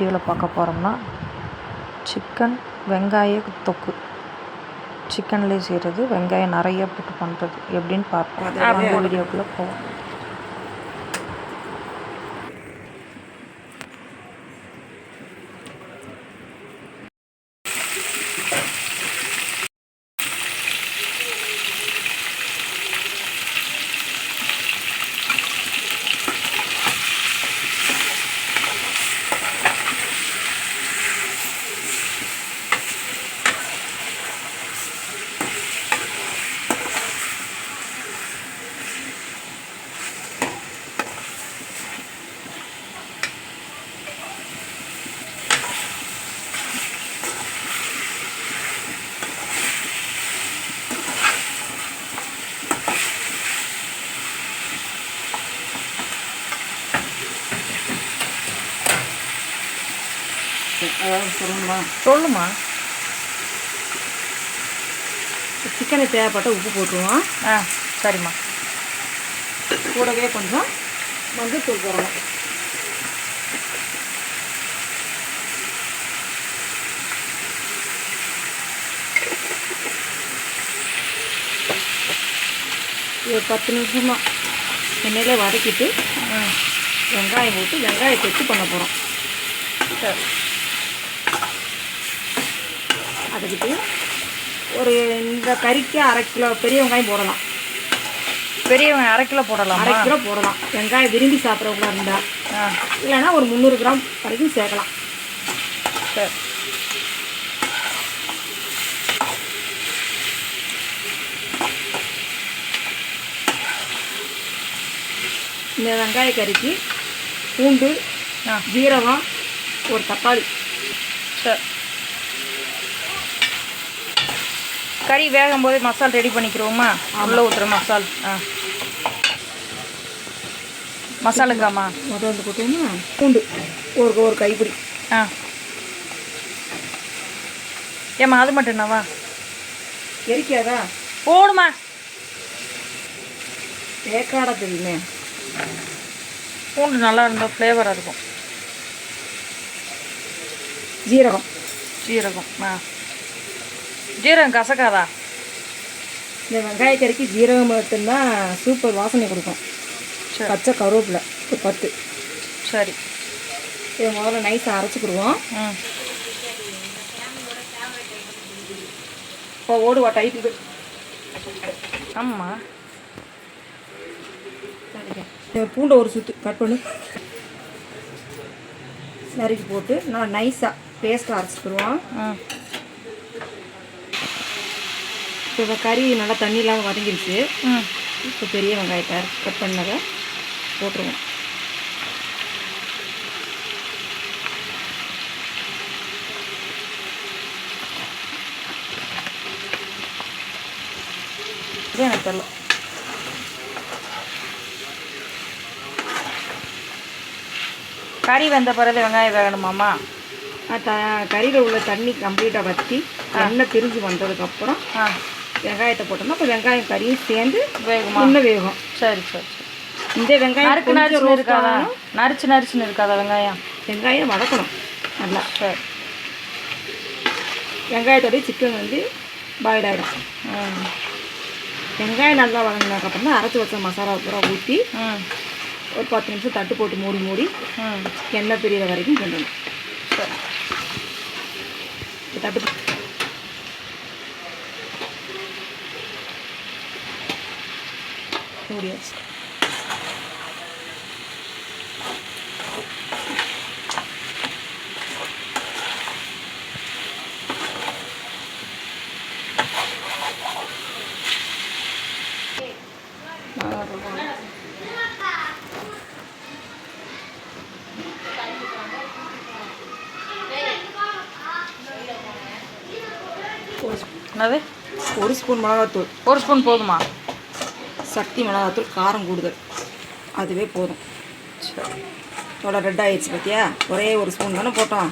வீடியோவில் பார்க்க போகிறோம்னா சிக்கன் வெங்காய தொக்கு. சிக்கன்லேயே செய்கிறது வெங்காயம் நிறைய போட்டு பண்ணுறது எப்படின்னு பார்ப்போம் வீடியோக்குள்ளே போவோம். சொல்லணுமா? சொல்லுமா. சிக்கனுக்கு தேவைப்பட்ட உப்பு போட்டுருவோம். ஆ சரிம்மா. கூடவே கொஞ்சம் மஞ்சள் தூள் போடணும். ஒரு பத்து நிமிஷமா எண்ணெயிலே வதக்கிட்டு வெங்காயம் போட்டு வெங்காயம் தொட்டு பண்ண போகிறோம் சரி. அதுக்கிட்டு ஒரு இந்த கறிக்கு அரை கிலோ பெரிய வெங்காயம் போடலாம். பெரிய வெங்காயம் அரை கிலோ போடலாமா? அரை கிலோ போடலாம். வெங்காயம் விரும்பி சாப்பிட்றவங்களா இருந்தால் இல்லைன்னா ஒரு முந்நூறு கிராம் வரைக்கும் சேர்க்கலாம். சரி. இந்த வெங்காய கறிக்கு பூண்டு ஜீரகம் ஒரு தக்காளி. சரி. கறி வேகும் போதே மசால் ரெடி பண்ணிக்கிறோமா? உள்ளே ஊற்றுற மசால். ஆ. மசாலுக்காம்மா? முதல் வந்து போட்டோம்னா பூண்டு. ஒரு ஒரு கைப்பிடி. ஆ. ஏம்மா அது மட்டும் என்னவா? எரிக்காதா? போடுமா. தேக்காடை தெரியுமே. பூண்டு நல்லா இருந்தால் ஃப்ளேவராக இருக்கும். ஜீரகம். ஜீரகம். ஆ. ஜீரகம் கசக்காதா? இந்த வெங்காய கறிக்கு ஜீரகம் மட்டும்தான் சூப்பர் வாசனை கொடுக்கும். பச்சை கருவேப்பிலை ஒரு பத்து. சரி. இதை முதல்ல நைஸாக அரைச்சிக்கிடுவோம் இப்போ ஓடுவா டைட்டுக்கு ஆமாம் பூண்டை ஒரு சுத்து கட் பண்ணு. நறுக்கி போட்டு நான் நைஸாக பேஸ்ட்டாக அரைச்சிக்கிடுவோம் இப்போ கறி நல்லா தண்ணி இல்லாமல் வதங்கிருச்சு. ம் இப்போ பெரிய வெங்காயத்தை கட் பண்ணதை போட்டுருவோம். எனக்கு தெரியல. கறி வெந்த பிறகு வெங்காயம் வேகணுமாம்மா? த கறியில் உள்ள தண்ணி கம்ப்ளீட்டாக வற்றி எண்ணெய் பிரிஞ்சு வந்ததுக்கப்புறம் ஆ. வெங்காயத்தை போட்டோம்னா இப்போ வெங்காயம் கறியும் சேர்ந்து வேகுமா? இன்னும் வேகும். சரி சரி சரி. இந்த வெங்காயம் நறுக்கு roast இருக்காதா? ஆகணும். நரிச்சு நரிச்சுன்னு இருக்காதா வெங்காயம்? வெங்காயம் வதக்கணும். நல்லா. சரி. வெங்காயத்தோடய சிக்கன் வந்து பாயில் ஆகிடும் வெங்காயம் நல்லா வதங்கினதுக்கப்புறம் தான் அரைச்சி வச்ச மசாலா பூரா ஊற்றி ஒரு பத்து நிமிஷம் தட்டு போட்டு மூடி மூடி எண்ணெய் பிரியிற வரைக்கும் கிண்டணும். சரி. இப்போ தட்டு மூடியாச்சு என்னது? ஒரு ஸ்பூன் மிளகாத்தூள். ஒரு ஸ்பூன் போதுமா? சக்தி மிளகாத்தூள் காரம் கூடுதல். அதுவே போதும். சரி இதோட ரெட் ஆயிடுச்சு பார்த்தியா ஒரே ஒரு ஸ்பூன் தானே போட்டோம்.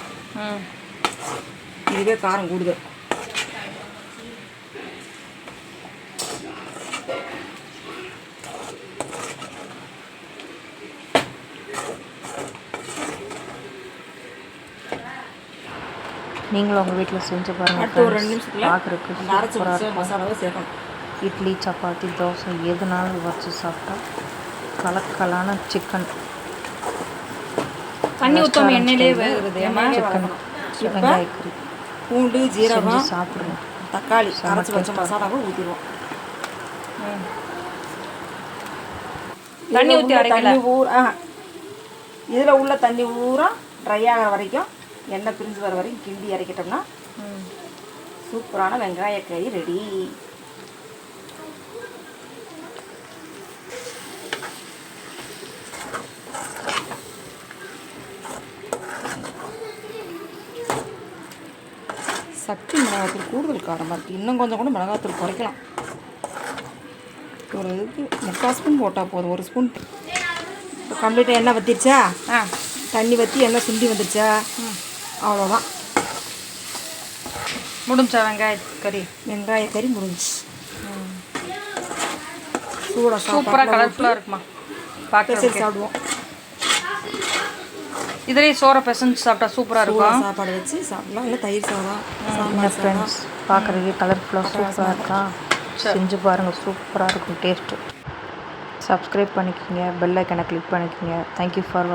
இதுவே காரம் கூடுதல். நீங்களும் உங்கள் வீட்டில் செஞ்சு பாருங்கள் அடுத்து ஒரு ரெண்டு நிமிஷத்தில் பார்க்குறதுக்கு மசாலாவை சேர்க்கணும். இட்லி சப்பாத்தி தோசை எதுனாலும் வச்சு சாப்பிட்டா கலக்கலான சிக்கன் தண்ணி ஊற்றாம எண்ணெயிலே சிக்கன் வெங்காய கறி பூண்டு ஜீரகம் சாப்பிடுங்க. தக்காளி அரைச்சி வச்ச மசாலாவை ஊற்றிடுவோம் தண்ணி ஊற்றி தண்ணி ஊற இதில் உள்ள தண்ணி ஊறா ட்ரை ஆகிற வரைக்கும் எண்ணெய் பிரிஞ்சு வர வரைக்கும் கிண்டி இறக்கிட்டோம்னா சூப்பரான வெங்காய கறி ரெடி சக்தி மிளகாத்தூள் கூடுதல் காரமாக இருக்குது இன்னும் கொஞ்சம் கூட மிளகாத்தூள் குறைக்கலாம். ஒரு இதுக்கு முக்கால் ஸ்பூன் போட்டால் போதும் ஒரு ஸ்பூன். இப்போ கம்ப்ளீட்டாக எண்ணெய் வத்திருச்சா? ஆ. தண்ணி வற்றி எண்ணெய் சுண்டி வந்துருச்சா? அவ்வளோதான் முடிஞ்சா வெங்காய கறி? வெங்காய கறி முடிஞ்சுச்சு. சூடாக சூப்பராக கலர்ஃபுல்லாக இருக்குமா? பார்க்க சாப்பிடுவோம். இதுலேயே சோறை பிசைஞ்சு சாப்பிட்டா சூப்பராக இருக்கும் சாப்பாடு வச்சு சாப்பிடலாம். இல்லை தயிர் சாதம் சாம்பார் ஃப்ரெண்ட்ஸ் பார்க்குறதுக்கே கலர்ஃபுல்லாக சூப்பராக இருக்கா? செஞ்சு பாருங்கள் சூப்பராக இருக்கும் டேஸ்ட்டு சப்ஸ்கிரைப் பண்ணிக்கோங்க பெல் ஐக்கனை கிளிக் பண்ணிக்கோங்க. Thank you for